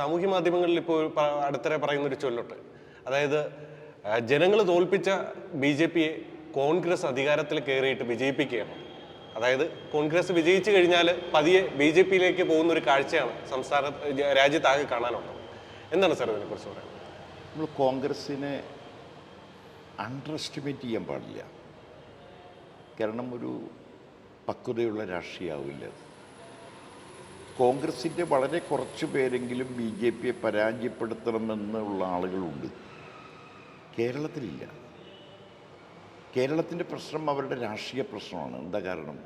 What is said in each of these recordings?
സാമൂഹ്യ മാധ്യമങ്ങളിൽ ഇപ്പോൾ അടുത്തിടെ പറയുന്ന ഒരു ചൊല്ലുണ്ട്. അതായത് ജനങ്ങൾ തോൽപ്പിച്ച ബി ജെ പിയെ കോൺഗ്രസ് അധികാരത്തിൽ കയറിയിട്ട് വിജയിപ്പിക്കുകയാണ്. അതായത് കോൺഗ്രസ് വിജയിച്ചു കഴിഞ്ഞാൽ പതിയെ ബി ജെ പിയിലേക്ക് പോകുന്ന ഒരു കാഴ്ചയാണ് സംസ്ഥാന രാജ്യത്താകെ കാണാനുള്ളത്. എന്താണ് സാർ ഇതിനെക്കുറിച്ച് പറയുന്നത്? നമ്മൾ കോൺഗ്രസ്സിനെ അണ്ടർ എസ്റ്റിമേറ്റ് ചെയ്യാൻ പാടില്ല. കാരണം ഒരു പക്വതയുള്ള രാഷ്ട്രീയമാവില്ല അത്. കോൺഗ്രസിന്റെ വളരെ കുറച്ച് പേരെങ്കിലും ബി ജെ പിയെ പരാജയപ്പെടുത്തണമെന്നുള്ള ആളുകളുണ്ട്. കേരളത്തിലില്ല. കേരളത്തിന്റെ പ്രശ്നം അവരുടെ രാഷ്ട്രീയ പ്രശ്നമാണ്. എന്താ കാരണം?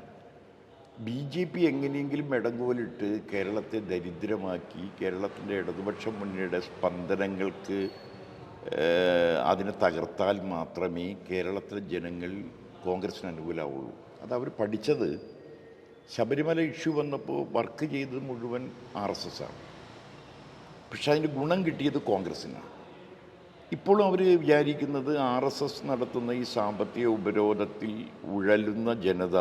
ബി ജെ പി എങ്ങനെയെങ്കിലും ഇടങ്കോലിട്ട് കേരളത്തെ ദരിദ്രമാക്കി കേരളത്തിന്റെ ഇടതുപക്ഷ മുന്നണിയുടെ സ്പന്ദനങ്ങൾക്ക് അതിനെ തകർത്താൽ മാത്രമേ കേരളത്തിലെ ജനങ്ങൾ കോൺഗ്രസിന് അനുകൂലമാവുള്ളൂ അത് അവർ പഠിച്ചത് ശബരിമല ഇഷ്യൂ വന്നപ്പോൾ വർക്ക് ചെയ്തത് മുഴുവൻ ആർ എസ് എസ് ആണ്. പക്ഷെ അതിന് ഗുണം കിട്ടിയത് കോൺഗ്രസ്സിനാണ്. ഇപ്പോഴും അവർ വിചാരിക്കുന്നത് ആർ എസ് എസ് നടത്തുന്ന ഈ സാമ്പത്തിക ഉപരോധത്തിൽ ഉഴലുന്ന ജനത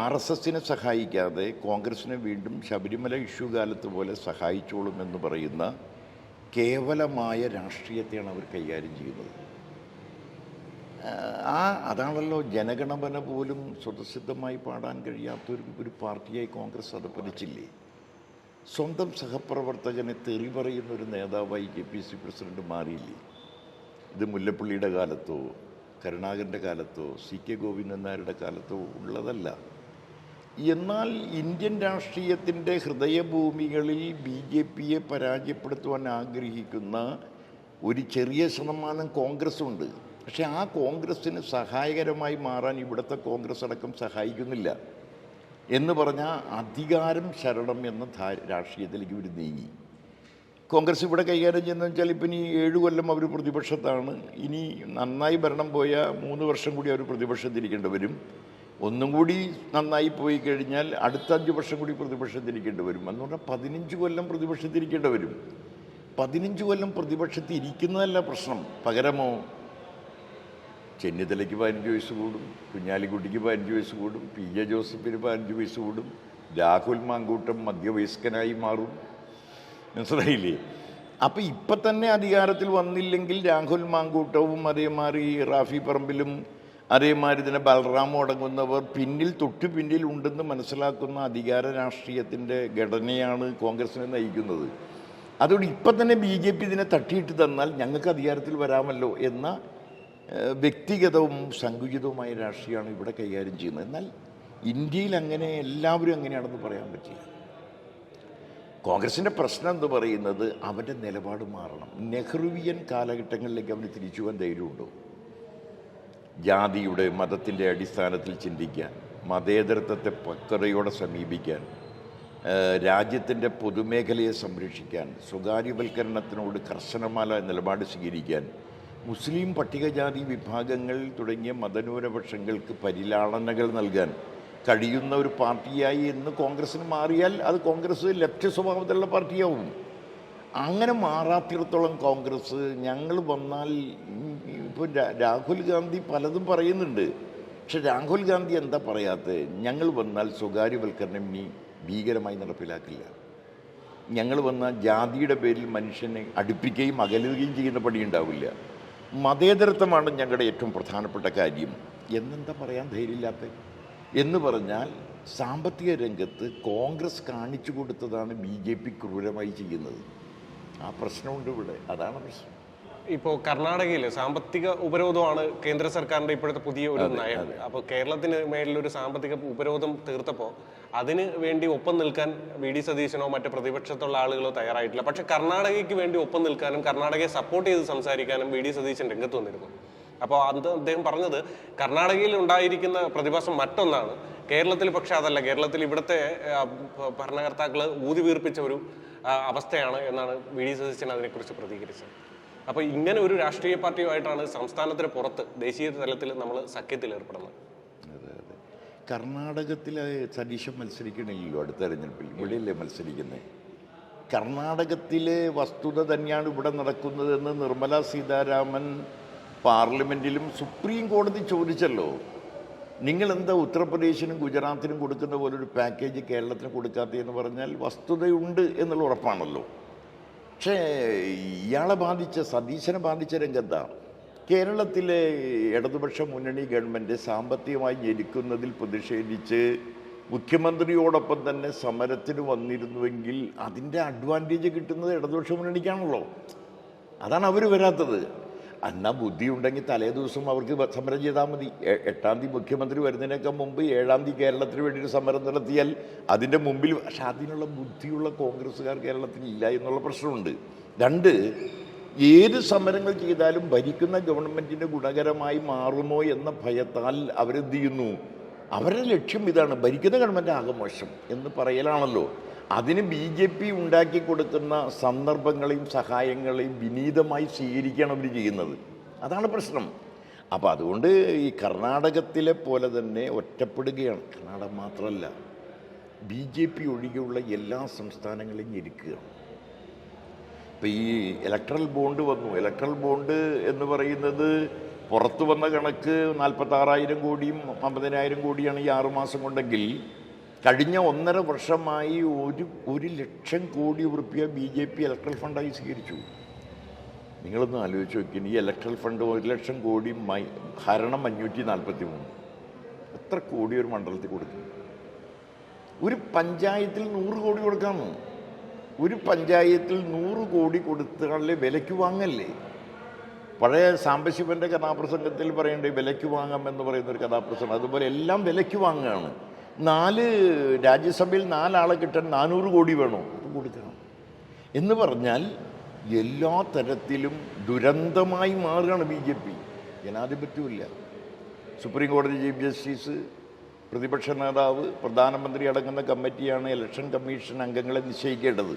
ആർ എസ് എസിനെ സഹായിക്കാതെ കോൺഗ്രസിനെ വീണ്ടും ശബരിമല ഇഷ്യൂ കാലത്ത് പോലെ സഹായിച്ചോളും എന്ന് പറയുന്ന കേവലമായ രാഷ്ട്രീയത്തെയാണ് അവർ കൈകാര്യം ചെയ്യുന്നത്. ആ അതാണല്ലോ ജനഗണമന പോലും സ്വതസിദ്ധമായി പാടാൻ കഴിയാത്തൊരു ഒരു പാർട്ടിയായി കോൺഗ്രസ് അധപ്പതിച്ചില്ലേ സ്വന്തം സഹപ്രവർത്തകനെ തെറി പറയുന്ന ഒരു നേതാവായി കെ പി സി പ്രസിഡന്റ് മാറിയില്ലേ? ഇത് മുല്ലപ്പള്ളിയുടെ കാലത്തോ കരുണാകരന്റെ കാലത്തോ സി കെ ഗോവിന്ദൻ നായരുടെ കാലത്തോ ഉള്ളതല്ല. എന്നാൽ ഇന്ത്യൻ രാഷ്ട്രീയത്തിന്റെ ഹൃദയഭൂമികളിൽ ബി ജെ പിയെ പരാജയപ്പെടുത്തുവാൻ ആഗ്രഹിക്കുന്ന ഒരു ചെറിയ ശതമാനം കോൺഗ്രസ് ഉണ്ട് പക്ഷേ ആ കോൺഗ്രസ്സിന് സഹായകരമായി മാറാൻ ഇവിടുത്തെ കോൺഗ്രസ് അടക്കം സഹായിക്കുന്നില്ല. എന്ന് പറഞ്ഞാൽ അധികാരം ശരണം എന്ന രാഷ്ട്രീയത്തിലേക്ക് ഇവർ നീങ്ങി. കോൺഗ്രസ് ഇവിടെ കൈകാര്യം ചെയ്യുന്നത് വെച്ചാൽ ഇപ്പം ഇനി ഏഴ് കൊല്ലം അവർ പ്രതിപക്ഷത്താണ്. ഇനി നന്നായി ഭരണം പോയ മൂന്ന് വർഷം കൂടി അവർ പ്രതിപക്ഷത്തിരിക്കേണ്ടി വരും. ഒന്നും കൂടി നന്നായി പോയി കഴിഞ്ഞാൽ അടുത്ത അഞ്ച് വർഷം കൂടി പ്രതിപക്ഷത്തിരിക്കേണ്ടി വരും. എന്ന് പറഞ്ഞാൽ പതിനഞ്ച് കൊല്ലം പ്രതിപക്ഷത്തിരിക്കേണ്ടി വരും. പതിനഞ്ച് കൊല്ലം പ്രതിപക്ഷത്തിരിക്കുന്നതല്ല പ്രശ്നം. പകരമോ ചെന്നിത്തലയ്ക്ക് പതിനഞ്ച് വയസ്സ് കൂടും കുഞ്ഞാലിക്കുട്ടിക്ക് പതിനഞ്ച് വയസ്സ് കൂടും പി ജെ ജോസഫിന് പതിനഞ്ച് വയസ്സ് കൂടും രാഹുൽ മാങ്കൂട്ടം മധ്യവയസ്കനായി മാറും. മനസ്സിലായില്ലേ? അപ്പം ഇപ്പം തന്നെ അധികാരത്തിൽ വന്നില്ലെങ്കിൽ രാഹുൽ മാങ്കൂട്ടവും അതേമാതിരി റാഫി പറമ്പിലും അതേമാതിരി തന്നെ ബലറാമും അടങ്ങുന്നവർ പിന്നിൽ തൊട്ടു പിന്നിൽ ഉണ്ടെന്ന് മനസ്സിലാക്കുന്ന അധികാര രാഷ്ട്രീയത്തിന്റെ ഘടനയാണ് കോൺഗ്രസിനെ നയിക്കുന്നത്. അതുകൊണ്ട് ഇപ്പം തന്നെ ബി ജെ പി ഇതിനെ തട്ടിയിട്ട് തന്നാൽ ഞങ്ങൾക്ക് അധികാരത്തിൽ വരാമല്ലോ എന്ന വ്യക്തിഗതവും സങ്കുചിതവുമായ രാഷ്ട്രീയമാണ് ഇവിടെ കൈകാര്യം ചെയ്യുന്നത്. എന്നാൽ ഇന്ത്യയിൽ അങ്ങനെ എല്ലാവരും അങ്ങനെയാണെന്ന് പറയാൻ പറ്റില്ല. കോൺഗ്രസിന്റെ പ്രശ്നം എന്ന് പറയുന്നത് അവന്റെ നിലപാട് മാറണം. നെഹ്റുവിയൻ കാലഘട്ടങ്ങളിലേക്ക് അവന് തിരിച്ചു പോകാൻ ധൈര്യമുണ്ടോ? ജാതിയുടെ മതത്തിന്റെ അടിസ്ഥാനത്തിൽ ചിന്തിക്കാൻ മതേതരത്വത്തെ പക്വതയോടെ സമീപിക്കാൻ രാജ്യത്തിന്റെ പൊതുമേഖലയെ സംരക്ഷിക്കാൻ സ്വകാര്യവൽക്കരണത്തിനോട് കർശനമായ നിലപാട് സ്വീകരിക്കാൻ മുസ്ലിം പട്ടികജാതി വിഭാഗങ്ങൾ തുടങ്ങിയ മതന്യൂനപക്ഷങ്ങൾക്ക് പരിലാളനകൾ നൽകാൻ കഴിയുന്ന ഒരു പാർട്ടിയായി എന്ന് കോൺഗ്രസ്സിന് മാറിയാൽ അത് കോൺഗ്രസ് ലെഫ്റ്റ് സ്വഭാവത്തിലുള്ള പാർട്ടിയാവും. അങ്ങനെ മാറാത്തിടത്തോളം കോൺഗ്രസ് ഞങ്ങൾ വന്നാൽ ഇപ്പോൾ രാഹുൽ ഗാന്ധി പലതും പറയുന്നുണ്ട്. പക്ഷെ രാഹുൽ ഗാന്ധി എന്താ പറയാത്തത് ഞങ്ങൾ വന്നാൽ സ്വകാര്യവൽക്കരണം ഇനി ഭീകരമായി നടപ്പിലാക്കില്ല. ഞങ്ങൾ വന്നാൽ ജാതിയുടെ പേരിൽ മനുഷ്യനെ അടുപ്പിക്കുകയും അകലുകയും ചെയ്യുന്ന പണി ഉണ്ടാവില്ല മതേതരത്വമാണ് ഞങ്ങളുടെ ഏറ്റവും പ്രധാനപ്പെട്ട കാര്യം. എന്നെന്താ പറയാൻ ധൈര്യമില്ലാത്ത? എന്ന് പറഞ്ഞാൽ സാമ്പത്തിക രംഗത്ത് കോൺഗ്രസ് കാണിച്ചു കൊടുത്തതാണ് ബി ജെ പി ക്രൂരമായി ചെയ്യുന്നത്. ആ പ്രശ്നമുണ്ട് ഇവിടെ. അതാണ് പ്രശ്നം. ഇപ്പോൾ കർണാടകയിൽ സാമ്പത്തിക ഉപരോധമാണ് കേന്ദ്ര സർക്കാരിന്റെ ഇപ്പോഴത്തെ പുതിയ ഒരു നയം. അപ്പോൾ കേരളത്തിന് മേലിലൊരു സാമ്പത്തിക ഉപരോധം തീർത്തപ്പോൾ അതിന് വേണ്ടി ഒപ്പം നിൽക്കാൻ വി ഡി സതീശനോ മറ്റു പ്രതിപക്ഷത്തുള്ള ആളുകളോ തയ്യാറായിട്ടില്ല. പക്ഷെ കർണാടകയ്ക്ക് വേണ്ടി ഒപ്പം നിൽക്കാനും കർണാടകയെ സപ്പോർട്ട് ചെയ്ത് സംസാരിക്കാനും വി ഡി സതീശൻ രംഗത്ത് വന്നിരുന്നു. അപ്പോൾ അത് അദ്ദേഹം പറഞ്ഞത് കർണാടകയിൽ ഉണ്ടായിരിക്കുന്ന പ്രതിഭാസം മറ്റൊന്നാണ്. കേരളത്തിൽ പക്ഷെ അതല്ല കേരളത്തിൽ ഇവിടുത്തെ ഭരണകർത്താക്കൾ ഊതി വീർപ്പിച്ച ഒരു അവസ്ഥയാണ് എന്നാണ് വി ഡി സതീശൻ അതിനെക്കുറിച്ച് പ്രതികരിച്ചത്. അപ്പോൾ ഇങ്ങനെ ഒരു രാഷ്ട്രീയ പാർട്ടിയുമായിട്ടാണ് സംസ്ഥാനത്തിന് പുറത്ത് ദേശീയ തലത്തിൽ നമ്മൾ സഖ്യത്തിൽ ഏർപ്പെടുന്നത് കർണാടകത്തിലെ സതീശൻ മത്സരിക്കണില്ലല്ലോ അടുത്ത തെരഞ്ഞെടുപ്പിൽ. ഇവിടെയല്ലേ മത്സരിക്കുന്നത് കർണാടകത്തിലെ വസ്തുത തന്നെയാണ് ഇവിടെ നടക്കുന്നതെന്ന് നിർമ്മല സീതാരാമൻ പാർലമെന്റിലും സുപ്രീം കോടതി ചോദിച്ചല്ലോ. നിങ്ങളെന്താ ഉത്തർപ്രദേശിനും ഗുജറാത്തിനും കൊടുക്കുന്ന പോലെ ഒരു പാക്കേജ് കേരളത്തിന് കൊടുക്കാത്തതെന്ന് പറഞ്ഞാൽ വസ്തുതയുണ്ട് എന്നുള്ള ഉറപ്പാണല്ലോ. പക്ഷേ ഇയാളെ ബാധിച്ച സതീശനെ ബാധിച്ച രംഗത്താ കേരളത്തിലെ ഇടതുപക്ഷ മുന്നണി ഗവൺമെന്റ് സാമ്പത്തികമായി ജനിക്കുന്നതിൽ പ്രതിഷേധിച്ച് മുഖ്യമന്ത്രിയോടൊപ്പം തന്നെ സമരത്തിന് വന്നിരുന്നുവെങ്കിൽ അതിന്റെ അഡ്വാന്റേജ് കിട്ടുന്നത് ഇടതുപക്ഷ മുന്നണിക്കാണല്ലോ. അതാണ് അവർ വരാത്തത്. എന്നാ ബുദ്ധി ഉണ്ടെങ്കിൽ തലേ ദിവസം അവർക്ക് സമരം ചെയ്താൽ മതി. എട്ടാം തീയതി മുഖ്യമന്ത്രി വരുന്നതിനേക്കാൾ മുമ്പ് ഏഴാം തീയതി കേരളത്തിന് വേണ്ടിയിട്ട് സമരം നടത്തിയാൽ അതിന്റെ മുമ്പിൽ പക്ഷെ അതിനുള്ള ബുദ്ധിയുള്ള കോൺഗ്രസ്സുകാർ കേരളത്തിൽ ഇല്ല എന്നുള്ള പ്രശ്നമുണ്ട്. രണ്ട് ഏത് സമരങ്ങൾ ചെയ്താലും ഭരിക്കുന്ന ഗവൺമെന്റിന് ഗുണകരമായി മാറുമോ എന്ന ഭയത്താൽ അവരെന്ത് ചെയ്യുന്നു? അവരുടെ ലക്ഷ്യം ഇതാണ് ഭരിക്കുന്ന ഗവൺമെന്റ് ആകെ മോശം എന്ന് പറയലാണല്ലോ. അതിന് ബി ജെ പി ഉണ്ടാക്കി കൊടുക്കുന്ന സന്ദർഭങ്ങളെയും സഹായങ്ങളെയും വിനീതമായി സ്വീകരിക്കുകയാണ് അവർ ചെയ്യുന്നത്. അതാണ് പ്രശ്നം. അപ്പോൾ അതുകൊണ്ട് ഈ കർണാടകത്തിലെ പോലെ തന്നെ ഒറ്റപ്പെടുകയാണ്. കർണാടകം മാത്രമല്ല ബി ജെ പി ഒഴികെയുള്ള എല്ലാ സംസ്ഥാനങ്ങളെയും ഞെരുക്കുകയാണ് ഇപ്പം ഈ ഇലക്ട്രൽ ബോണ്ട് വന്നു. ഇലക്ട്രൽ ബോണ്ട് എന്ന് പറയുന്നത് പുറത്തു വന്ന കണക്ക് നാൽപ്പത്താറായിരം കോടിയും അമ്പതിനായിരം കോടിയാണ് ഈ ആറുമാസം കൊണ്ടെങ്കിൽ കഴിഞ്ഞ ഒന്നര വർഷമായി ഒരു ഒരു ലക്ഷം കോടി ഉറുപ്പ്യ ബി ജെ പി ഇലക്ട്രൽ ഫണ്ടായി സ്വീകരിച്ചു. നിങ്ങളൊന്ന് ആലോചിച്ച് നോക്കിയാൽ ഈ ഇലക്ട്രൽ ഫണ്ട് ഒരു ലക്ഷം കോടി മൈ ഹരണം അഞ്ഞൂറ്റി നാൽപ്പത്തി മൂന്ന് എത്ര കോടി ഒരു മണ്ഡലത്തിൽ കൊടുക്കും? ഒരു പഞ്ചായത്തിൽ നൂറ് കോടി കൊടുക്കാമോ? ഒരു പഞ്ചായത്തിൽ നൂറ് കോടി കൊടുത്താലേ വിലയ്ക്ക് വാങ്ങല്ലേ? പഴയ സാംബശിവന്റെ കഥാപ്രസംഗത്തിൽ പറയേണ്ട വിലയ്ക്ക് വാങ്ങാം എന്ന് പറയുന്ന ഒരു കഥാപ്രസംഗം. അതുപോലെ എല്ലാം വിലയ്ക്ക് വാങ്ങുകയാണ് നാല് രാജ്യസഭയിൽ നാലാളെ കിട്ടാൻ നാനൂറ് കോടി വേണോ? കൊടുക്കണം. എന്ന് പറഞ്ഞാൽ എല്ലാ തരത്തിലും ദുരന്തമായി മാറുകയാണ് ബി ജെ പി. ജനാധിപത്യമില്ല സുപ്രീം കോടതി ചീഫ് ജസ്റ്റിസ് പ്രതിപക്ഷ നേതാവ് പ്രധാനമന്ത്രി അടങ്ങുന്ന കമ്മിറ്റിയാണ് ഇലക്ഷൻ കമ്മീഷൻ അംഗങ്ങളെ നിശ്ചയിക്കേണ്ടത്.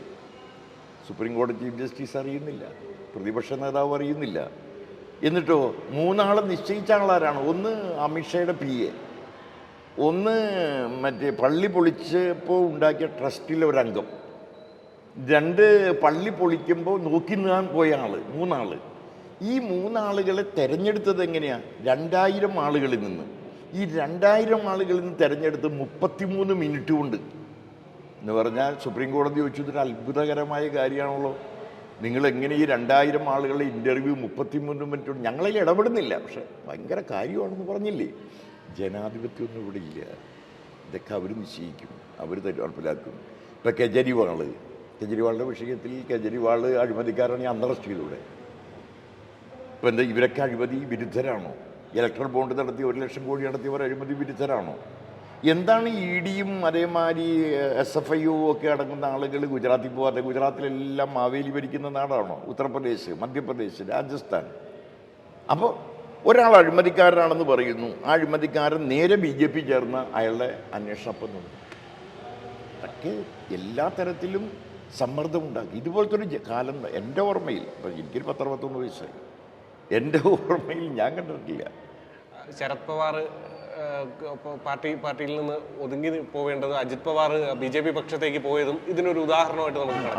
സുപ്രീം കോടതി ചീഫ് ജസ്റ്റിസ് അറിയുന്നില്ല പ്രതിപക്ഷ നേതാവ് അറിയുന്നില്ല. എന്നിട്ടോ മൂന്നാളെ നിശ്ചയിച്ച ആളാരാണ് ഒന്ന് അമിത്ഷയുടെ പി എ ഒന്ന് മറ്റേ പള്ളി പൊളിച്ചപ്പോൾ ഉണ്ടാക്കിയ ട്രസ്റ്റിലെ ഒരംഗം. രണ്ട് പള്ളി പൊളിക്കുമ്പോൾ നോക്കി നിന്നാൻ പോയ ആൾ മൂന്നാൾ ഈ മൂന്നാളുകളെ തെരഞ്ഞെടുത്തത് എങ്ങനെയാണ് രണ്ടായിരം ആളുകളിൽ നിന്ന്. ഈ രണ്ടായിരം ആളുകളിൽ നിന്ന് തിരഞ്ഞെടുത്ത് മുപ്പത്തിമൂന്ന് മിനിറ്റ് കൊണ്ട് എന്ന് പറഞ്ഞാൽ സുപ്രീം കോടതി ചോദിച്ചു ഇതൊരു അത്ഭുതകരമായ കാര്യമാണല്ലോ. നിങ്ങൾ എങ്ങനെ ഈ രണ്ടായിരം ആളുകളുടെ ഇന്റർവ്യൂ മുപ്പത്തിമൂന്ന് മിനിറ്റ് കൊണ്ട് ഞങ്ങളതിൽ ഇടപെടുന്നില്ല. പക്ഷേ ഭയങ്കര കാര്യമാണെന്ന് പറഞ്ഞില്ലേ? ജനാധിപത്യമൊന്നും ഇവിടെ ഇല്ല. ഇതൊക്കെ അവർ നിശ്ചയിക്കും. അവർ നടപ്പിലാക്കും. ഇപ്പം കെജ്രിവാൾ കെജ്രിവാളിന്റെ വിഷയത്തിൽ കെജ്രിവാൾ അഴിമതിക്കാരാണ് ഈ ചെയ്തൂടെ ഇപ്പം എന്താ ഇവരൊക്കെ അഴിമതി വിരുദ്ധരാണോ? ഇലക്ട്രൽ ബോണ്ട് നടത്തി ഒരു ലക്ഷം കോടി നടത്തിയവർ അഴിമതി വിരുദ്ധരാണോ എന്താണ് ഇ ഡിയും അതേമാതിരി എസ് എഫ് ഐ ഒക്കെ അടങ്ങുന്ന ആളുകൾ ഗുജറാത്തിൽ പോകാതെ ഗുജറാത്തിലെല്ലാം മാവേലി ഭരിക്കുന്ന നാടാണോ? ഉത്തർപ്രദേശ് മധ്യപ്രദേശ് രാജസ്ഥാൻ. അപ്പോൾ ഒരാൾ അഴിമതിക്കാരനാണെന്ന് പറയുന്നു. ആ അഴിമതിക്കാരൻ നേരെ ബി ജെ പി ചേർന്ന് അയാളുടെ അന്വേഷണം അതൊക്കെ എല്ലാ തരത്തിലും സമ്മർദ്ദമുണ്ടാക്കി. ഇതുപോലത്തെ ഒരു കാലം എന്റെ ഓർമ്മയിൽ എനിക്കൊരു പത്തറുപത്തൊന്ന് വയസ്സായി. എന്റെ ഓർമ്മയിൽ ഞാൻ കണ്ടിട്ടില്ല. ശരത് പവാർ പാർട്ടി പാർട്ടിയിൽ നിന്ന് ഒതുങ്ങി പോവേണ്ടത് Ajit Pawar B J P പക്ഷത്തേക്ക് പോയതും ഇതിനൊരു ഉദാഹരണമായിട്ട് നമുക്ക്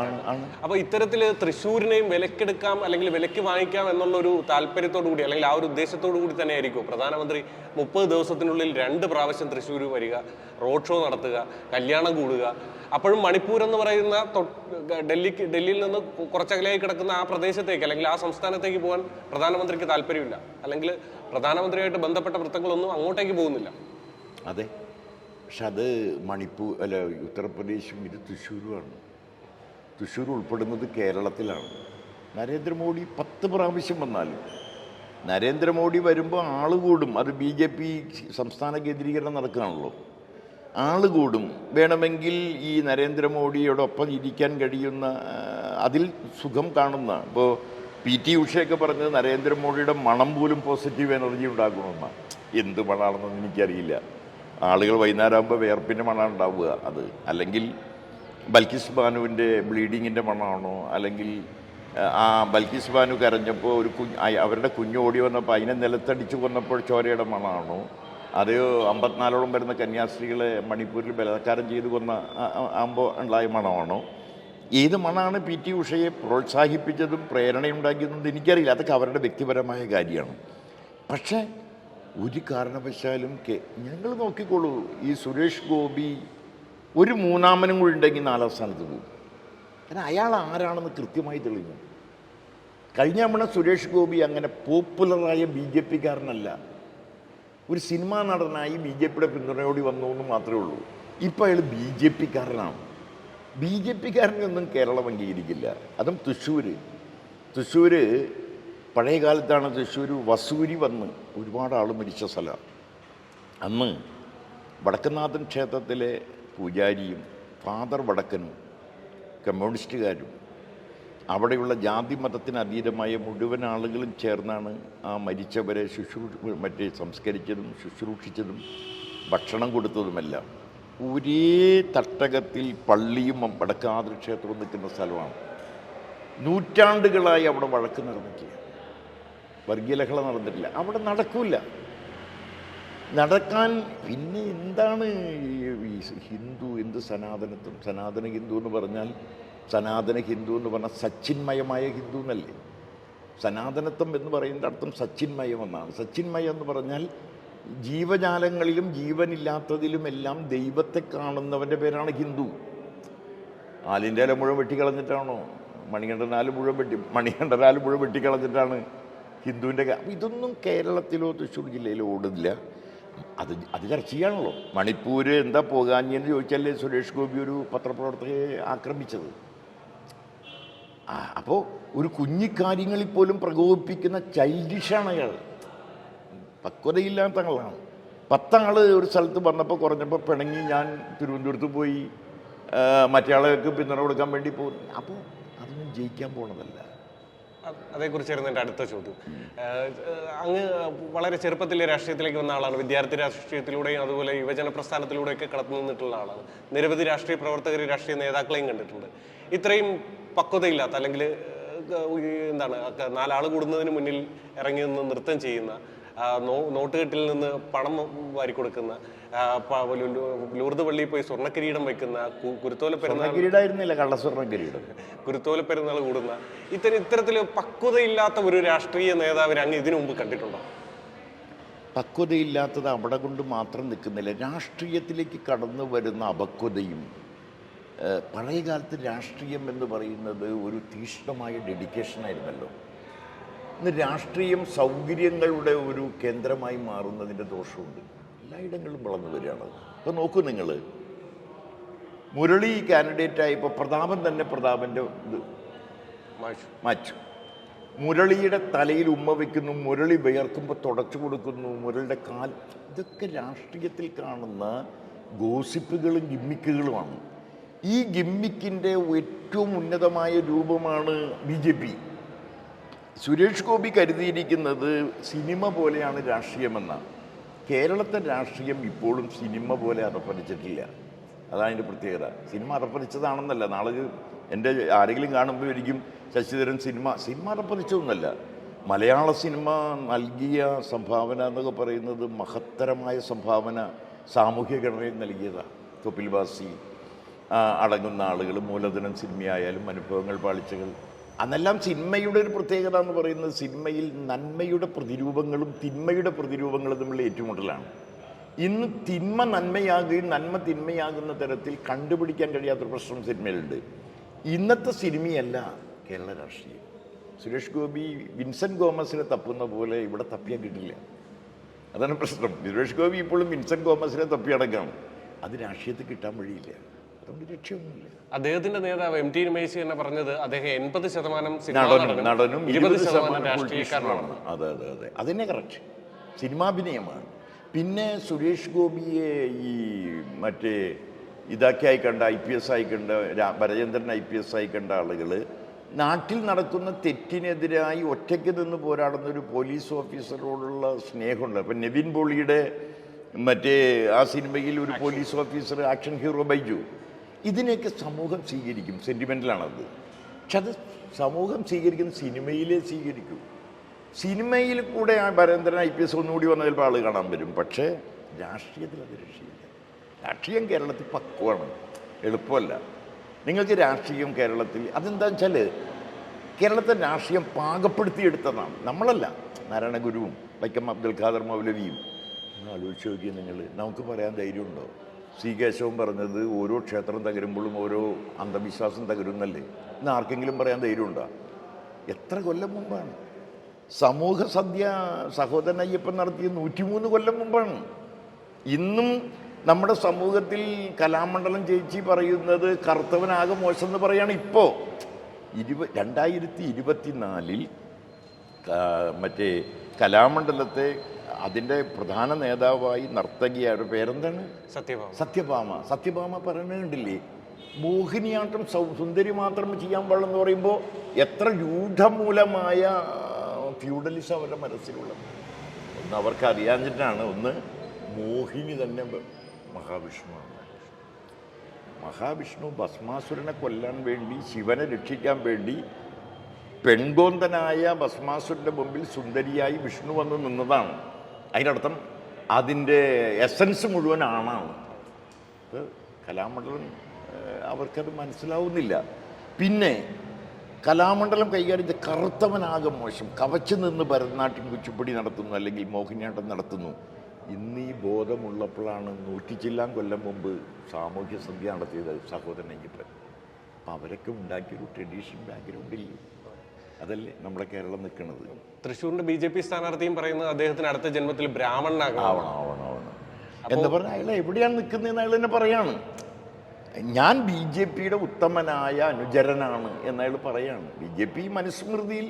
അപ്പൊ ഇത്തരത്തിൽ തൃശ്ശൂരിനെയും വിലക്കെടുക്കാം അല്ലെങ്കിൽ വിലക്ക് വാങ്ങിക്കാം എന്നുള്ള ഒരു താല്പര്യത്തോടു കൂടി അല്ലെങ്കിൽ ആ ഒരു ഉദ്ദേശത്തോടു കൂടി തന്നെ ആയിരിക്കും പ്രധാനമന്ത്രി മുപ്പത് ദിവസത്തിനുള്ളിൽ രണ്ട് പ്രാവശ്യം തൃശ്ശൂർ വരിക റോഡ് ഷോ നടത്തുക കല്യാണം കൂടുക. അപ്പോഴും മണിപ്പൂർ എന്ന് പറയുന്ന ഡൽഹിക്ക് ഡൽഹിയിൽ നിന്ന് കുറച്ചകലെയായി കിടക്കുന്ന ആ പ്രദേശത്തേക്ക് അല്ലെങ്കിൽ ആ സംസ്ഥാനത്തേക്ക് പോകാൻ പ്രധാനമന്ത്രിക്ക് താല്പര്യമില്ല. അല്ലെങ്കിൽ പ്രധാനമന്ത്രിയായിട്ട് ബന്ധപ്പെട്ട വൃത്തങ്ങളൊന്നും അങ്ങോട്ടേക്ക് പോകുന്നില്ല. അതെ. പക്ഷെ അത് മണിപ്പൂർ അല്ല ഉത്തർപ്രദേശും ഇത് തൃശ്ശൂരുമാണ്. തൃശ്ശൂർ ഉൾപ്പെടുന്നത് കേരളത്തിലാണ്. നരേന്ദ്രമോദി പത്ത് പ്രാവശ്യം വന്നാലും നരേന്ദ്രമോദി വരുമ്പോൾ ആൾ കൂടും. അത് ബി ജെ പി സംസ്ഥാന കേന്ദ്രീകരണം നടക്കുകയാണല്ലോ ആൾ കൂടും. വേണമെങ്കിൽ ഈ നരേന്ദ്രമോദിയോടൊപ്പം ഇരിക്കാൻ കഴിയുന്ന അതിൽ സുഖം കാണുന്ന ഇപ്പോൾ പി ടി ഉഷയൊക്കെ പറഞ്ഞത് നരേന്ദ്രമോദിയുടെ മണം പോലും പോസിറ്റീവ് എനർജി ഉണ്ടാക്കണമെന്നാണ് എന്ത് മണാണെന്നൊന്നും എനിക്കറിയില്ല. ആളുകൾ വൈകുന്നേരം ആകുമ്പോൾ വേർപ്പിന്റെ മണം ഉണ്ടാവുക അത്. അല്ലെങ്കിൽ ബൽക്കിസ് ബാനുവിന്റെ ബ്ലീഡിങ്ങിന്റെ മണമാണോ അല്ലെങ്കിൽ ആ, ബൽക്കീസ് ബാനു കരഞ്ഞപ്പോൾ ഒരു കുഞ്ഞ് അവരുടെ കുഞ്ഞ് ഓടി വന്നപ്പോൾ അതിനെ നിലത്തടിച്ച് കൊന്നപ്പോൾ ചോരയുടെ മണമാണോ അത് അമ്പത്തിനാലോളം വരുന്ന കന്യാസ്ത്രീകളെ മണിപ്പൂരിൽ ബലാത്കാരം ചെയ്തു കൊന്ന ആകുമ്പോൾ ഉണ്ടായ മണമാണോ ഏത് മണമാണ് പി ടി ഉഷയെ പ്രോത്സാഹിപ്പിച്ചതും പ്രേരണയുണ്ടാക്കിയതും എനിക്കറിയില്ല. അതൊക്കെ അവരുടെ വ്യക്തിപരമായ കാര്യമാണ്. പക്ഷേ ഒരു കാരണവശാലും കെ ഞങ്ങൾ നോക്കിക്കോളൂ ഈ സുരേഷ് ഗോപി ഒരു മൂന്നാമനും കൂടി ഉണ്ടെങ്കിൽ നാലാം സ്ഥാനത്ത് പോകും. കാരണം അയാൾ ആരാണെന്ന് കൃത്യമായി തെളിഞ്ഞു. കഴിഞ്ഞ തവണ സുരേഷ് ഗോപി അങ്ങനെ പോപ്പുലറായ ബി ജെ പിക്കാരനല്ല. ഒരു സിനിമാ നടനായി ബി ജെ പിയുടെ പിന്തുണയോടി വന്നു എന്ന് മാത്രമേ ഉള്ളൂ. ഇപ്പം അയാൾ ബി ജെ പിക്കാരനാണ്. ബി ജെ പിക്കാരനൊന്നും കേരളം അംഗീകരിക്കില്ല. അതും തൃശ്ശൂർ തൃശ്ശൂർ പഴയ കാലത്താണ് തൃശ്ശൂർ വസൂരി വന്ന് ഒരുപാട് ആൾ മരിച്ച സ്ഥലമാണ് അന്ന് വടക്കനാഥൻ ക്ഷേത്രത്തിലെ പൂജാരിയും ഫാദർ വടക്കനും കമ്മ്യൂണിസ്റ്റുകാരും അവിടെയുള്ള ജാതി മതത്തിന് അതീതമായ മുഴുവൻ ആളുകളും ചേർന്നാണ് ആ മരിച്ചവരെ ശുശ്രൂഷ മറ്റേ സംസ്കരിച്ചതും ശുശ്രൂഷിച്ചതും ഭക്ഷണം കൊടുത്തതുമെല്ലാം. ഒരേ തട്ടകത്തിൽ പള്ളിയും വടക്കാതൃ ക്ഷേത്രവും നിൽക്കുന്ന സ്ഥലമാണ്. നൂറ്റാണ്ടുകളായി അവിടെ വഴക്ക് നടന്നിട്ടില്ല. വർഗീയലഹള നടന്നിട്ടില്ല. അവിടെ നടക്കൂല. നടക്കാൻ പിന്നെ എന്താണ് ഈ ഹിന്ദു എന്ത് സനാതനത്വം? സനാതന ഹിന്ദു എന്ന് പറഞ്ഞാൽ സനാതന ഹിന്ദു എന്ന് പറഞ്ഞാൽ സച്ചിന്മയമായ ഹിന്ദു എന്നല്ലേ? സനാതനത്വം എന്ന് പറയുന്നത് അർത്ഥം സച്ചിന്മയം എന്നാണ്. സച്ചിന്മയം എന്ന് പറഞ്ഞാൽ ജീവജാലങ്ങളിലും ജീവനില്ലാത്തതിലുമെല്ലാം ദൈവത്തെ കാണുന്നവന്റെ പേരാണ് ഹിന്ദു. ആലിന്റെ ഇല മുഴുവൻ വെട്ടിക്കളഞ്ഞിട്ടാണോ? മണികണ്ഠനാല് മുഴുവൻ വെട്ടി മണികണ്ഠനാല് മുഴുവൻ വെട്ടിക്കളഞ്ഞിട്ടാണ് ഹിന്ദുവിന്റെ ഇതൊന്നും കേരളത്തിലോ തൃശ്ശൂർ ജില്ലയിലോ ഓടുന്നില്ല. അത് അത് ചർച്ചയാണല്ലോ മണിപ്പൂര് എന്താ പോകാഞ്ഞെന്ന് ചോദിച്ചാലേ സുരേഷ് ഗോപി ഒരു പത്രപ്രവർത്തകയെ ആക്രമിച്ചത്? അപ്പോൾ ഒരു കുഞ്ഞിക്കാര്യങ്ങളിൽ പോലും പ്രകോപിപ്പിക്കുന്ന ചൈൽഡിഷാണ് അയാൾ പക്വതയില്ലാത്ത ആളാണ് പത്താൾ ഒരു സ്ഥലത്ത് വന്നപ്പോൾ കുറഞ്ഞപ്പോൾ പിണങ്ങി ഞാൻ തിരുവനന്തപുരത്ത് പോയി മറ്റേ ആളുകൾക്ക് പിന്തുണ കൊടുക്കാൻ വേണ്ടി പോകുന്നു അപ്പോൾ അതൊന്നും ജയിക്കാൻ പോണതല്ല. അതേക്കുറിച്ചായിരുന്നു എന്റെ അടുത്ത ചോദ്യം. അങ്ങ് വളരെ ചെറുപ്പത്തിൽ രാഷ്ട്രീയത്തിലേക്ക് വന്ന ആളാണ്. വിദ്യാർത്ഥി രാഷ്ട്രീയത്തിലൂടെയും അതുപോലെ യുവജന പ്രസ്ഥാനത്തിലൂടെയൊക്കെ കടന്നു നിന്നിട്ടുള്ള ആളാണ്. നിരവധി രാഷ്ട്രീയ പ്രവർത്തകർ രാഷ്ട്രീയ നേതാക്കളെയും കണ്ടിട്ടുണ്ട്. ഇത്രയും പക്വതയില്ലാത്ത അല്ലെങ്കിൽ എന്താണ് നാലാൾ കൂടുന്നതിന് മുന്നിൽ ഇറങ്ങി നിന്ന് നൃത്തം ചെയ്യുന്ന ആ, കെട്ടിൽ നിന്ന് പണം വാരി കൊടുക്കുന്ന ലൂർദ് പള്ളിയിൽ പോയി സ്വർണക്കിരീടം വെക്കുന്ന കുരുത്തോല പെരുന്നാൾ കിരീടായിരുന്നില്ല കള്ളസ്വർണ കിരീടം കുരുത്തോല പെരുന്നാൾ കൂടുന്ന ഇത്തരം ഇത്തരത്തിൽ പക്വതയില്ലാത്ത ഒരു രാഷ്ട്രീയ നേതാവിനെ അങ്ങ് ഇതിനു മുമ്പ് കണ്ടിട്ടുണ്ടോ? പക്വതയില്ലാത്തത് അവിടെ കൊണ്ട് മാത്രം നിൽക്കുന്നില്ല. രാഷ്ട്രീയത്തിലേക്ക് കടന്നു വരുന്ന അപക്വതയും പഴയകാലത്ത് പഴയ കാലത്ത് രാഷ്ട്രീയം എന്ന് പറയുന്നത് ഒരു തീക്ഷ്ണമായ ഡെഡിക്കേഷൻ ആയിരുന്നല്ലോ. ഇന്ന് രാഷ്ട്രീയം സൗകര്യങ്ങളുടെ ഒരു കേന്ദ്രമായി മാറുന്നതിന്റെ ദോഷമുണ്ട്. എല്ലായിടങ്ങളിലും വളർന്നു വരികയാണ്. അപ്പോൾ നോക്കൂ നിങ്ങൾ മുരളി കാൻഡിഡേറ്റായി ഇപ്പോൾ പ്രതാപൻ തന്നെ പ്രതാപന്റെ ഇത് മാച്ചു മുരളിയുടെ തലയിൽ ഉമ്മ വയ്ക്കുന്നു മുരളി വിയർക്കുമ്പോൾ തുടച്ചു കൊടുക്കുന്നു മുരളിയുടെ കാൽ. ഇതൊക്കെ രാഷ്ട്രീയത്തിൽ കാണുന്ന ഗോസിപ്പുകളും ഗിമ്മിക്കുകളുമാണ്. ഈ ഗിമ്മിക്കിന്റെ ഏറ്റവും ഉന്നതമായ രൂപമാണ് B J P. Suresh Gopi കരുതിയിരിക്കുന്നത് cinema പോലെയാണ് രാഷ്ട്രീയമെന്നാണ് കേരളത്തെ രാഷ്ട്രീയം ഇപ്പോഴും സിനിമ പോലെ അറപ്പണിച്ചിട്ടില്ല അതാണ് പ്രത്യേകത. സിനിമ അറപ്പണിച്ചതാണെന്നല്ല നാളെ എന്റെ ആരെങ്കിലും കാണുമ്പോൾ ഒരിക്കും ശശിധരൻ സിനിമ. സിനിമ അറപ്പറിച്ചതൊന്നുമല്ല മലയാള സിനിമ നൽകിയ സംഭാവന എന്നൊക്കെ പറയുന്നത് മഹത്തരമായ സംഭാവന സാമൂഹ്യ ഘടനയിൽ നൽകിയതാണ് തൊപ്പിൽ ബാസി അടങ്ങുന്ന ആളുകൾ മൂലധനം സിനിമയായാലും അനുഭവങ്ങൾ പാളിച്ചകൾ അന്നെല്ലാം സിനിമയുടെ ഒരു പ്രത്യേകത എന്ന് പറയുന്നത് സിനിമയിൽ നന്മയുടെ പ്രതിരൂപങ്ങളും തിന്മയുടെ പ്രതിരൂപങ്ങളും തമ്മിൽ ഏറ്റുമുട്ടലാണ്. ഇന്ന് തിന്മ നന്മയാകുകയും നന്മ തിന്മയാകുന്ന തരത്തിൽ കണ്ടുപിടിക്കാൻ കഴിയാത്തൊരു പ്രശ്നം സിനിമയിലുണ്ട്. ഇന്നത്തെ സിനിമയല്ല കേരള രാഷ്ട്രീയം. സുരേഷ് ഗോപി വിൻസെന്റ് ഗോമസിനെ തപ്പുന്ന പോലെ ഇവിടെ തപ്പിയാൻ കിട്ടില്ല. അതാണ് പ്രശ്നം. സുരേഷ് ഗോപി ഇപ്പോഴും വിൻസെന്റ് ഗോമസിനെ തപ്പിയടക്കണം അത് രാഷ്ട്രീയത്തിൽ കിട്ടാൻ വഴിയില്ല. അതുകൊണ്ട് രക്ഷയൊന്നുമില്ല അദ്ദേഹത്തിന്റെ നേതാവ് എം ടി രമേശ് തന്നെ പറഞ്ഞത് അദ്ദേഹം എൺപത് ശതമാനം നടനും ഇരുപത് ശതമാനം രാഷ്ട്രീയക്കാരനാണ്. അതെ അതെ അതെ. അതന്നെ കറക്റ്റ് സിനിമാഭിനയമാണ് പിന്നെ സുരേഷ് ഗോപിയെ ഈ മറ്റേ ഇതാക്കി കണ്ട ഐ പി എസ് ആയി കണ്ട രാ- ഭരചന്ദ്രൻ ഐ പി എസ് ആയി കണ്ട ആളുകൾ നാട്ടിൽ നടക്കുന്ന തെറ്റിനെതിരായി ഒറ്റയ്ക്ക് നിന്ന് പോരാടുന്ന ഒരു പോലീസ് ഓഫീസറോടുള്ള സ്നേഹമുണ്ട്. അപ്പം നെവിൻ പോളിയുടെ മറ്റേ ആ സിനിമയിൽ ഒരു police officer action hero Baiju. ഇതിനെയൊക്കെ സമൂഹം സ്വീകരിക്കും. സെന്റിമെന്റലാണത് പക്ഷെ അത് സമൂഹം സ്വീകരിക്കുന്ന സിനിമയിലേ സ്വീകരിക്കൂ. സിനിമയിൽ കൂടെ ആ ഭരേന്ദ്രൻ ഐ പി എസ് ഒന്നുകൂടി വന്ന ചിലപ്പോൾ ആൾ കാണാൻ വരും. പക്ഷേ രാഷ്ട്രീയത്തിൽ അത് രക്ഷയില്ല. രാഷ്ട്രീയം കേരളത്തിൽ പക്വമാണ്. എളുപ്പമല്ല. നിങ്ങൾക്ക് രാഷ്ട്രീയം കേരളത്തിൽ അതെന്താ വെച്ചാൽ കേരളത്തെ രാഷ്ട്രീയം പാകപ്പെടുത്തിയെടുത്തതാണ്. നമ്മളല്ല. നാരായണഗുരുവും വൈക്കം അബ്ദുൽ ഖാദർ മൗലവിയും. ആലോചിച്ച് നോക്കിയാൽ നിങ്ങൾ നമുക്ക് പറയാൻ ധൈര്യമുണ്ടോ? സി കേശവൻ പറഞ്ഞത് ഓരോ ക്ഷേത്രം തകരുമ്പോഴും ഓരോ അന്ധവിശ്വാസം തകരുന്നല്ലേ? ഇന്ന് ആർക്കെങ്കിലും പറയാൻ ധൈര്യമുണ്ടോ? എത്ര കൊല്ലം മുമ്പാണ്? സമൂഹ സദ്യ സഹോദരൻ അയ്യപ്പൻ നടത്തിയ നൂറ്റിമൂന്ന് കൊല്ലം മുമ്പാണ്. ഇന്നും നമ്മുടെ സമൂഹത്തിൽ കലാമണ്ഡലം ചേച്ചി പറയുന്നത് കറുത്തവനാകെ മോശം എന്ന് പറയാണ് ഇപ്പോൾ ഇരുപ രണ്ടായിരത്തി ഇരുപത്തിനാലിൽ മറ്റേ കലാമണ്ഡലത്തെ അതിന്റെ പ്രധാന നേതാവായി നർത്തകിയായ പേരെന്താണ്? സത്യഭാമ. സത്യഭാമ. സത്യഭാമ പറയുന്നുണ്ടില്ലേ മോഹിനിയാട്ടം സൗ സുന്ദരി മാത്രം ചെയ്യാൻ പാടില്ലെന്ന് പറയുമ്പോൾ എത്ര രൂഢമൂലമായ ഫ്യൂഡലിസം അവരുടെ മനസ്സിലുള്ളത്. ഒന്ന് അവർക്ക് അറിയാഞ്ഞിട്ടാണ്. ഒന്ന് മോഹിനി തന്നെ മഹാവിഷ്ണു മഹാവിഷ്ണുവാണ് മഹാവിഷ്ണു ഭസ്മാസുരനെ കൊല്ലാൻ വേണ്ടി ശിവനെ രക്ഷിക്കാൻ വേണ്ടി പെൺകോന്തനായ ഭസ്മാസുരന്റെ മുമ്പിൽ സുന്ദരിയായി വിഷ്ണു വന്ന് നിന്നതാണ്. അതിനർത്ഥം അതിന്റെ എസൻസ് മുഴുവൻ ആണാണ് അത് കലാമണ്ഡലം അവർക്കത് മനസ്സിലാവുന്നില്ല. പിന്നെ കലാമണ്ഡലം കൈകാര്യം കറുത്തവനാകെ മോശം. കവച്ചു നിന്ന് ഭരതനാട്യം കുച്ചിപ്പുടി നടത്തുന്നു അല്ലെങ്കിൽ മോഹിനിയാട്ടം നടത്തുന്നു. ഇന്ന് ബോധമുള്ളപ്പോഴാണ് നൂറ്റിച്ചില്ലാം കൊല്ലം മുമ്പ് സാമൂഹ്യ സന്ധ്യ നടത്തിയത് സഹോദരൻ അയ്യപ്പൻ അപ്പം അവരൊക്കെ ഉണ്ടാക്കിയൊരു ട്രഡീഷണൽ ബാക്ക്ഗ്രൗണ്ടില്ലേ? അതല്ലേ നമ്മുടെ കേരളം നിൽക്കുന്നത് തൃശ്ശൂരിന്റെ ബി ജെ പി സ്ഥാനാർത്ഥിയും പറയുന്നത് അദ്ദേഹത്തിന് അടുത്ത ജന്മത്തിൽ ബ്രാഹ്മണനാകണം ആവണം ആവണം ആവണം. എന്താ പറഞ്ഞാൽ അയാൾ എവിടെയാണ് നിൽക്കുന്നതെന്ന് അയാൾ തന്നെ പറയാണ്. ഞാൻ ബി ജെ പിയുടെ ഉത്തമനായ അനുചരനാണ് എന്നയാൾ പറയാണ്. ബി ജെ പി മനുസ്മൃതിയിൽ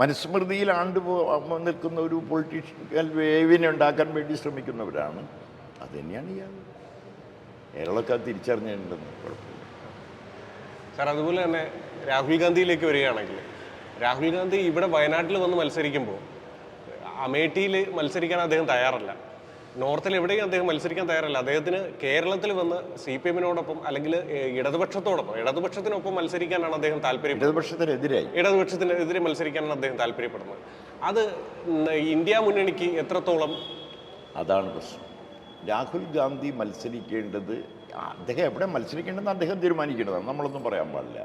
മനുസ്മൃതിയിൽ ആണ്ട് നിൽക്കുന്ന ഒരു പൊളിറ്റീഷ്യൽ വേവിനെ ഉണ്ടാക്കാൻ വേണ്ടി ശ്രമിക്കുന്നവരാണ്. അത് തന്നെയാണ് ഇയാൾ. കേരളമൊക്കെ അത് തിരിച്ചറിഞ്ഞിട്ടുണ്ടെന്ന് കുഴപ്പമില്ല. സാർ അതുപോലെ തന്നെ രാഹുൽ ഗാന്ധിയിലേക്ക് വരികയാണെങ്കിൽ രാഹുൽ ഗാന്ധി ഇവിടെ വയനാട്ടിൽ വന്ന് മത്സരിക്കുമ്പോൾ അമേഠിയിൽ മത്സരിക്കാൻ അദ്ദേഹം തയ്യാറല്ല. നോർത്തിൽ എവിടെയും അദ്ദേഹം മത്സരിക്കാൻ തയ്യാറല്ല. അദ്ദേഹത്തിന് കേരളത്തിൽ വന്ന് സി പി എമ്മിനോടൊപ്പം അല്ലെങ്കിൽ ഇടതുപക്ഷത്തോടൊപ്പം ഇടതുപക്ഷത്തിനൊപ്പം മത്സരിക്കാനാണ് അദ്ദേഹം താല്പര്യം ഇടതുപക്ഷത്തിനെതിരായി. ഇടതുപക്ഷത്തിനെതിരെ മത്സരിക്കാനാണ് അദ്ദേഹം താല്പര്യപ്പെടുന്നത്. അത് ഇന്ത്യ മുന്നണിക്ക് എത്രത്തോളം അതാണ് പ്രശ്നം. രാഹുൽ ഗാന്ധി മത്സരിക്കേണ്ടത് അദ്ദേഹം എവിടെ മത്സരിക്കേണ്ടതെന്ന് അദ്ദേഹം തീരുമാനിക്കേണ്ടതാണ്. നമ്മളൊന്നും പറയാൻ പാടില്ല.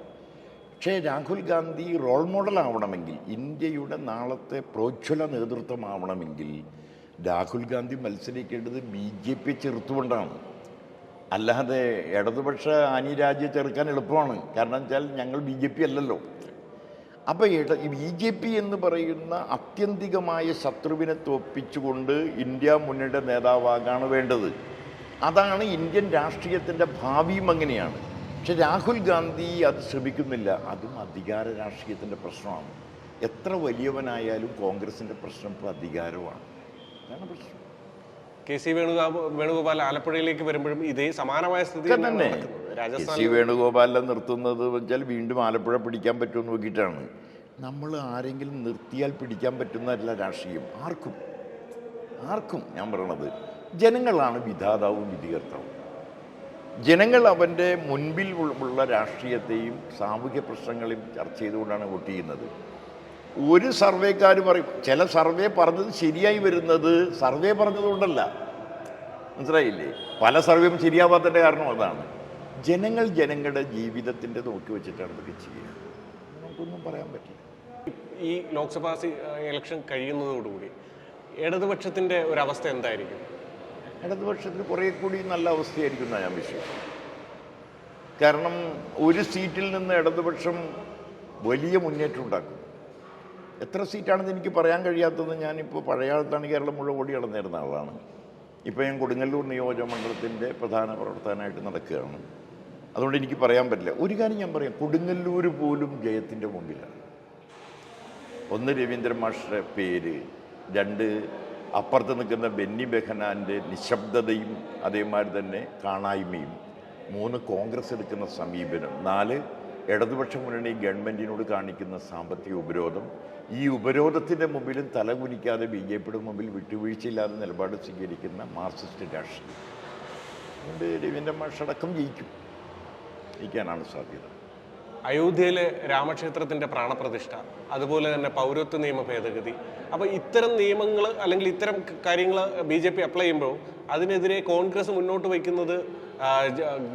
പക്ഷേ രാഹുൽ ഗാന്ധി റോൾ മോഡൽ ആവണമെങ്കിൽ ഇന്ത്യയുടെ നാളത്തെ പ്രോജ്വല നേതൃത്വമാവണമെങ്കിൽ രാഹുൽ ഗാന്ധി മത്സരിക്കേണ്ടത് ബി ജെ പി ചെറുത്തുകൊണ്ടാണ്. അല്ലാതെ ഇടതുപക്ഷ അനിരാജ്യ ചെറുക്കാൻ എളുപ്പമാണ്. കാരണം വെച്ചാൽ ഞങ്ങൾ ബി ജെ പി അല്ലല്ലോ. അപ്പോൾ ഇട ബി ജെ പി എന്ന് പറയുന്ന അത്യന്തികമായ ശത്രുവിനെ തോപ്പിച്ചുകൊണ്ട് ഇന്ത്യ മുന്നണിയുടെ നേതാവാകാണ് വേണ്ടത്. അതാണ് ഇന്ത്യൻ രാഷ്ട്രീയത്തിന്റെ ഭാവിയും അങ്ങനെയാണ് പക്ഷെ രാഹുൽ ഗാന്ധി അത് ശ്രമിക്കുന്നില്ല. അതും അധികാര രാഷ്ട്രീയത്തിന്റെ പ്രശ്നമാണ്. എത്ര വലിയവനായാലും കോൺഗ്രസിന്റെ പ്രശ്നം ഇപ്പോൾ അധികാരമാണ്. അതാണ് പ്രശ്നം. കെ സി വേണുഗോപാൽ വേണുഗോപാൽ ആലപ്പുഴയിലേക്ക് വരുമ്പോഴും ഇതേ സമാനമായ സ്ഥിതി തന്നെ. കെ സി വേണുഗോപാലിനെ നിർത്തുന്നത് വെച്ചാൽ വീണ്ടും ആലപ്പുഴ പിടിക്കാൻ പറ്റുമെന്ന് നോക്കിയിട്ടാണ്. നമ്മൾ ആരെങ്കിലും നിർത്തിയാൽ പിടിക്കാൻ പറ്റുന്നതല്ല രാഷ്ട്രീയം. ആർക്കും. ആർക്കും ഞാൻ പറയണത്. ജനങ്ങളാണ് വിധാതാവും വിധികർത്താവും. ജനങ്ങൾ അവന്റെ മുൻപിൽ ഉള്ള- രാഷ്ട്രീയത്തെയും സാമൂഹ്യ പ്രശ്നങ്ങളെയും ചർച്ച ചെയ്തുകൊണ്ടാണ് വോട്ട് ചെയ്യുന്നത്. ഒരു സർവേക്കാർ പറയും ചില സർവേ പറഞ്ഞത് ശരിയായി വരുന്നത് സർവേ പറഞ്ഞതുകൊണ്ടല്ല. മനസ്സിലായില്ലേ? പല സർവേയും ശരിയാവാത്തതിന്റെ കാരണം അതാണ്. ജനങ്ങൾ ജനങ്ങളുടെ ജീവിതത്തിന്റെ നോക്കി വെച്ചിട്ടാണ് ഇതൊക്കെ ചെയ്യുക. നമുക്കൊന്നും പറയാൻ പറ്റില്ല. ഈ ലോക്സഭാ ഇലക്ഷൻ കഴിയുന്നതോടുകൂടി ഇടതുപക്ഷത്തിന്റെ ഒരവസ്ഥ എന്തായിരിക്കും? ഇടതുപക്ഷത്തിന് കുറേ കൂടി നല്ല അവസ്ഥയായിരിക്കും എന്നാണ് ഞാൻ വിശ്വസിക്കുന്നത് കാരണം ഒരു സീറ്റിൽ നിന്ന് ഇടതുപക്ഷം വലിയ മുന്നേറ്റം ഉണ്ടാക്കും. എത്ര സീറ്റാണെന്ന് എനിക്ക് പറയാൻ കഴിയാത്തത് ഞാനിപ്പോൾ പഴയ കാലത്താണ് കേരളം മുഴുവൻ ഓടി നടന്നിരുന്ന ആളാണ്. ഇപ്പോൾ ഞാൻ കൊടുങ്ങല്ലൂർ നിയോജകമണ്ഡലത്തിന്റെ പ്രധാന പ്രവർത്തനമായിട്ട് നടക്കുകയാണ്. അതുകൊണ്ട് എനിക്ക് പറയാൻ പറ്റില്ല. ഒരു കാര്യം ഞാൻ പറയാം. കൊടുങ്ങല്ലൂർ പോലും ജയത്തിന്റെ മുമ്പിലാണ്. ഒന്ന് രവീന്ദ്രൻ പേര് രണ്ട് അപ്പുറത്ത് നിൽക്കുന്ന ബെന്നി ബെഹനാന്റെ നിശബ്ദതയും അതേമാതിരി തന്നെ കാണായ്മയും. മൂന്ന് കോൺഗ്രസ് എടുക്കുന്ന സമീപനം. നാല് ഇടതുപക്ഷ മുന്നണി ഗവൺമെന്റിനോട് കാണിക്കുന്ന സാമ്പത്തിക ഉപരോധം. ഈ ഉപരോധത്തിന്റെ മുമ്പിലും തലകുനിക്കാതെ ബി ജെ പിയുടെ മുമ്പിൽ വിട്ടുവീഴ്ചയില്ലാതെ നിലപാട് സ്വീകരിക്കുന്ന മാർക്സിസ്റ്റ് രാഷ്ട്രീയം. അതുകൊണ്ട് മാഷടക്കം ജയിക്കും. ജയിക്കാനാണ് സാധ്യത. അയോധ്യയിലെ രാമക്ഷേത്രത്തിന്റെ പ്രാണപ്രതിഷ്ഠ അതുപോലെ തന്നെ പൗരത്വ നിയമ ഭേദഗതി. അപ്പൊ ഇത്തരം നിയമങ്ങൾ അല്ലെങ്കിൽ ഇത്തരം കാര്യങ്ങൾ ബി ജെ പി അപ്ലൈ ചെയ്യുമ്പോൾ അതിനെതിരെ കോൺഗ്രസ് മുന്നോട്ട് വയ്ക്കുന്നത്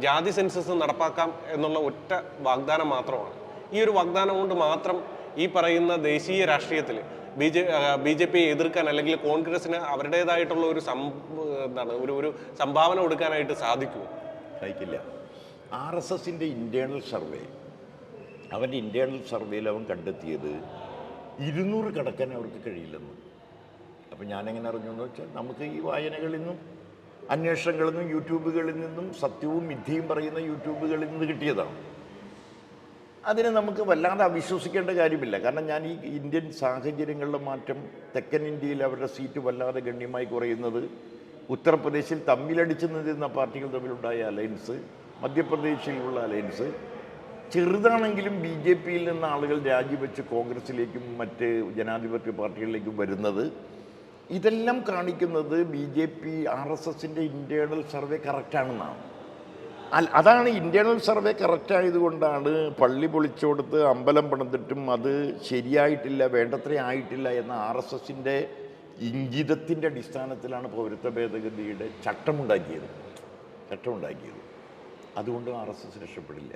ജാതി സെൻസസ് നടപ്പാക്കാം എന്നുള്ള ഒറ്റ വാഗ്ദാനം മാത്രമാണ്. ഈ ഒരു വാഗ്ദാനം കൊണ്ട് മാത്രം ഈ പറയുന്ന ദേശീയ രാഷ്ട്രീയത്തിൽ ബി ജെ ബി ജെ പിയെ എതിർക്കാൻ അല്ലെങ്കിൽ കോൺഗ്രസിന് അവരുടേതായിട്ടുള്ള ഒരു സം എന്താണ് ഒരു ഒരു സംഭാവന കൊടുക്കാനായിട്ട് സാധിക്കുമോ? സാധിക്കില്ല. ആർ എസ് എസിന്റെ ഇന്റേർണൽ സർവേ അവന്റെ ഇന്റേണൽ സർവേയിൽ അവൻ കണ്ടെത്തിയത് ഇരുന്നൂറ് കടക്കാൻ അവർക്ക് കഴിയില്ലെന്ന്. അപ്പം ഞാനെങ്ങനെ അറിഞ്ഞു എന്ന് വെച്ചാൽ നമുക്ക് ഈ വായനകളിൽ നിന്നും അന്വേഷണങ്ങളിൽ നിന്നും യൂട്യൂബുകളിൽ നിന്നും സത്യവും മിഥ്യയും പറയുന്ന യൂട്യൂബുകളിൽ നിന്ന് കിട്ടിയതാണ്. അതിനെ നമുക്ക് വല്ലാതെ അവിശ്വസിക്കേണ്ട കാര്യമില്ല. കാരണം ഞാൻ ഈ ഇന്ത്യൻ സാഹചര്യങ്ങളുടെ മാറ്റം തെക്കൻ ഇന്ത്യയിൽ അവരുടെ സീറ്റ് വല്ലാതെ ഗണ്യമായി കുറയുന്നത് ഉത്തർപ്രദേശിൽ തമ്മിലടിച്ചു നിന്നിരുന്ന പാർട്ടികൾ തമ്മിലുണ്ടായ അലയൻസ് മധ്യപ്രദേശിലുള്ള അലയൻസ് ചെറുതാണെങ്കിലും ബി ജെ പിയിൽ നിന്ന് ആളുകൾ രാജിവെച്ച് കോൺഗ്രസിലേക്കും മറ്റ് ജനാധിപത്യ പാർട്ടികളിലേക്കും വരുന്നത്. ഇതെല്ലാം കാണിക്കുന്നത് B J P R S എസിന്റെ ഇന്റേണൽ സർവേ കറക്റ്റാണെന്നാണ് അല്ല അതാണ് ഇന്റേണൽ സർവേ കറക്റ്റ് ആയതുകൊണ്ടാണ് പള്ളി പൊളിച്ചുകൊടുത്ത് അമ്പലം പണിതിട്ടും അത് ശരിയായിട്ടില്ല വേണ്ടത്ര ആയിട്ടില്ല എന്ന ആർ എസ് എസിന്റെ ഇംഗിതത്തിന്റെ അടിസ്ഥാനത്തിലാണ് പൗരത്വ ഭേദഗതിയുടെ ചട്ടമുണ്ടാക്കിയത്. ചട്ടമുണ്ടാക്കിയത്. അതുകൊണ്ട് ആർ എസ് എസ് രക്ഷപ്പെടില്ല.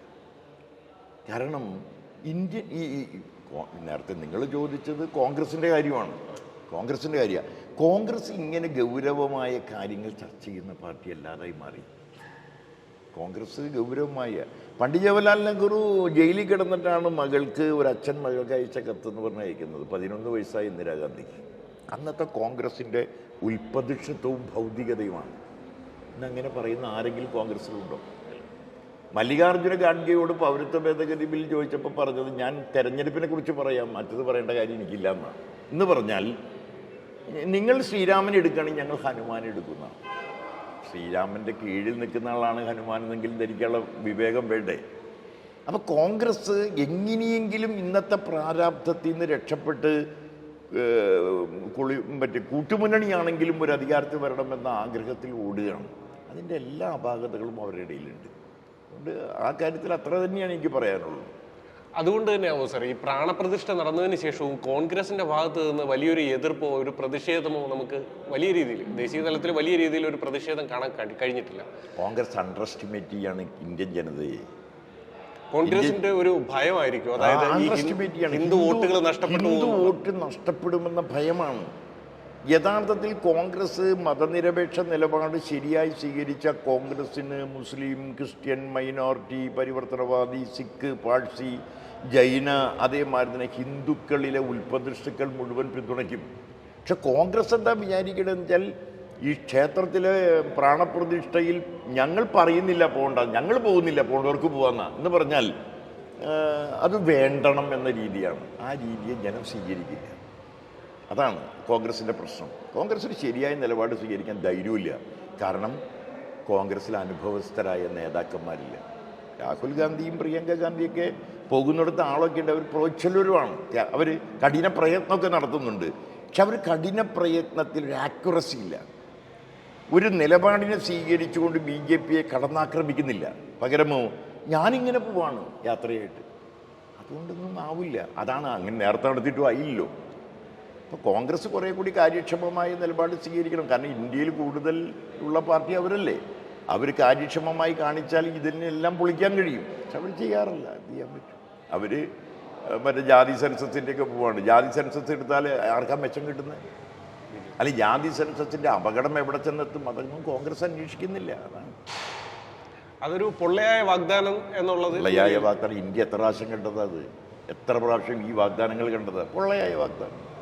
കാരണം ഇന്ത്യൻ ഈ നേരത്തെ നിങ്ങൾ ചോദിച്ചത് കോൺഗ്രസിന്റെ കാര്യമാണ്. കോൺഗ്രസിന്റെ കാര്യമാണ് കോൺഗ്രസ് ഇങ്ങനെ ഗൗരവമായ കാര്യങ്ങൾ ചർച്ച ചെയ്യുന്ന പാർട്ടി അല്ലാതായി മാറി. കോൺഗ്രസ് ഗൗരവമായ പണ്ട് ജവഹർലാൽ നെഹ്റു ജയിലിൽ കിടന്നിട്ടാണ് മകൾക്ക് ഒരു അച്ഛൻ മകൾക്ക് അയച്ച കത്ത് എന്ന് പറഞ്ഞ് അയക്കുന്നത് പതിനൊന്ന് വയസ്സായ ഇന്ദിരാഗാന്ധിക്ക് അന്നത്തെ കോൺഗ്രസിന്റെ ഉൽപ്രതിഷത്വവും ഭൗതികതയുമാണ്. ഇന്നങ്ങനെ പറയുന്ന ആരെങ്കിലും കോൺഗ്രസ്സിലുണ്ടോ? മല്ലികാർജുന ഖാഡ്ഗെയോട് പൗരത്വ ഭേദഗതി ബിൽ ചോദിച്ചപ്പോൾ പറഞ്ഞത് ഞാൻ തെരഞ്ഞെടുപ്പിനെ കുറിച്ച് പറയാം മറ്റത് പറയേണ്ട കാര്യം എനിക്കില്ല എന്നാണ് എന്ന് പറഞ്ഞാൽ നിങ്ങൾ ശ്രീരാമൻ എടുക്കുകയാണെങ്കിൽ ഞങ്ങൾ ഹനുമാൻ എടുക്കുന്നതാണ് ശ്രീരാമന്റെ കീഴിൽ നിൽക്കുന്ന ആളാണ് ഹനുമാൻ എന്നെങ്കിലും ധരിക്കാനുള്ള വിവേകം വേണ്ടേ? അപ്പോൾ കോൺഗ്രസ് എങ്ങനെയെങ്കിലും ഇന്നത്തെ പ്രാരാബ്ധത്തിൽ നിന്ന് രക്ഷപ്പെട്ട് കുളി മറ്റേ കൂട്ടുമുന്നണിയാണെങ്കിലും ഒരു അധികാരത്തിൽ വരണമെന്ന ആഗ്രഹത്തിൽ ഓടുകയാണ്. അതിന്റെ എല്ലാ അപാകതകളും അവരുടെ ഇടയിലുണ്ട്. അതുകൊണ്ട് ആ കാര്യത്തിൽ അത്ര തന്നെയാണ് എനിക്ക് പറയാനുള്ളത്. അതുകൊണ്ട് തന്നെയാവും സാർ ഈ പ്രാണപ്രതിഷ്ഠ നടന്നതിന് ശേഷവും കോൺഗ്രസിന്റെ ഭാഗത്ത് നിന്ന് വലിയൊരു എതിർപ്പോ ഒരു പ്രതിഷേധമോ നമുക്ക് വലിയ രീതിയിൽ ദേശീയ തലത്തിൽ വലിയ രീതിയിൽ ഒരു പ്രതിഷേധം കാണാൻ കഴിഞ്ഞിട്ടില്ല. കോൺഗ്രസ് അണ്ടർ എസ്റ്റിമേറ്റ് ചെയ്യാണ് ഇന്ത്യൻ ജനതയെ. കോൺഗ്രസിന്റെ ഒരു ഭയമായിരിക്കും. അതായത്. ഹിന്ദു വോട്ടുകൾ നഷ്ടപ്പെട്ടു ഹിന്ദു വോട്ട് നഷ്ടപ്പെടുമെന്ന ഭയമാണ്. യഥാർത്ഥത്തിൽ കോൺഗ്രസ് മതനിരപേക്ഷ നിലപാട് ശരിയായി സ്വീകരിച്ച കോൺഗ്രസിന് മുസ്ലിം ക്രിസ്ത്യൻ മൈനോറിറ്റി പരിവർത്തനവാദി സിഖ് പാഴ്സി ജൈന അതേമാതിരി തന്നെ ഹിന്ദുക്കളിലെ ഉൽപ്പദൃഷ്ടുക്കൾ മുഴുവൻ പിന്തുണയ്ക്കും. പക്ഷെ കോൺഗ്രസ് എന്താ വിചാരിക്കണമെന്ന് വെച്ചാൽ ഈ ക്ഷേത്രത്തിലെ പ്രാണപ്രതിഷ്ഠയിൽ ഞങ്ങൾ പറയുന്നില്ല പോകണ്ട ഞങ്ങൾ പോകുന്നില്ല പോകേണ്ടവർക്ക് പോകാന്ന എന്ന് പറഞ്ഞാൽ അത് വേണ്ടണം എന്ന രീതിയാണ്. ആ രീതിയെ ജനം സ്വീകരിക്കില്ല. അതാണ് കോൺഗ്രസിന്റെ പ്രശ്നം. കോൺഗ്രസ്സിന് ശരിയായ നിലപാട് സ്വീകരിക്കാൻ ധൈര്യമില്ല കാരണം കോൺഗ്രസ്സിൽ അനുഭവസ്ഥരായ നേതാക്കന്മാരില്ല. രാഹുൽ ഗാന്ധിയും പ്രിയങ്ക ഗാന്ധിയൊക്കെ പോകുന്നിടത്ത് ആളൊക്കെ ഉണ്ട്. അവർ പ്രോത്സലരുമാണ് അവർ കഠിന പ്രയത്നമൊക്കെ നടത്തുന്നുണ്ട്. പക്ഷെ അവർ കഠിന പ്രയത്നത്തിൽ ഒരു ആക്യുറസി ഇല്ല. ഒരു നിലപാടിനെ സ്വീകരിച്ചുകൊണ്ട് ബി ജെ പിയെ കടന്നാക്രമിക്കുന്നില്ല. പകരമോ ഞാനിങ്ങനെ പോവാണ് യാത്രയായിട്ട്. അതുകൊണ്ടൊന്നും ആവില്ല. അതാണ് അങ്ങനെ നേരത്തെ നടത്തിയിട്ടും ആയില്ലല്ലോ. അപ്പോൾ കോൺഗ്രസ് കുറേ കൂടി കാര്യക്ഷമമായ നിലപാട് സ്വീകരിക്കണം. കാരണം ഇന്ത്യയിൽ കൂടുതൽ ഉള്ള പാർട്ടി അവരല്ലേ. അവർ കാര്യക്ഷമമായി കാണിച്ചാൽ ഇതിനെല്ലാം പൊളിക്കാൻ കഴിയും. പക്ഷെ അവർ ചെയ്യാറില്ല. എന്ത് ചെയ്യാൻ പറ്റും. അവർ മറ്റേ ജാതി സെൻസസിന്റെയൊക്കെ പോവാണ്. ജാതി സെൻസസ് എടുത്താൽ ആർക്കാ മെച്ചം കിട്ടുന്നത് അല്ല ജാതി സെൻസസിന്റെ അപകടം എവിടെ ചെന്നെത്തും? അതൊന്നും കോൺഗ്രസ് അന്വേഷിക്കുന്നില്ല. അതാണ്. അതൊരു പൊള്ളയായ വാഗ്ദാനം എന്നുള്ളത് പൊള്ളയായ വാഗ്ദാനം. ഇന്ത്യ എത്ര പ്രാവശ്യം കണ്ടത് അത്? എത്ര പ്രാവശ്യം ഈ വാഗ്ദാനങ്ങൾ കണ്ടത്? പൊള്ളയായ വാഗ്ദാനം.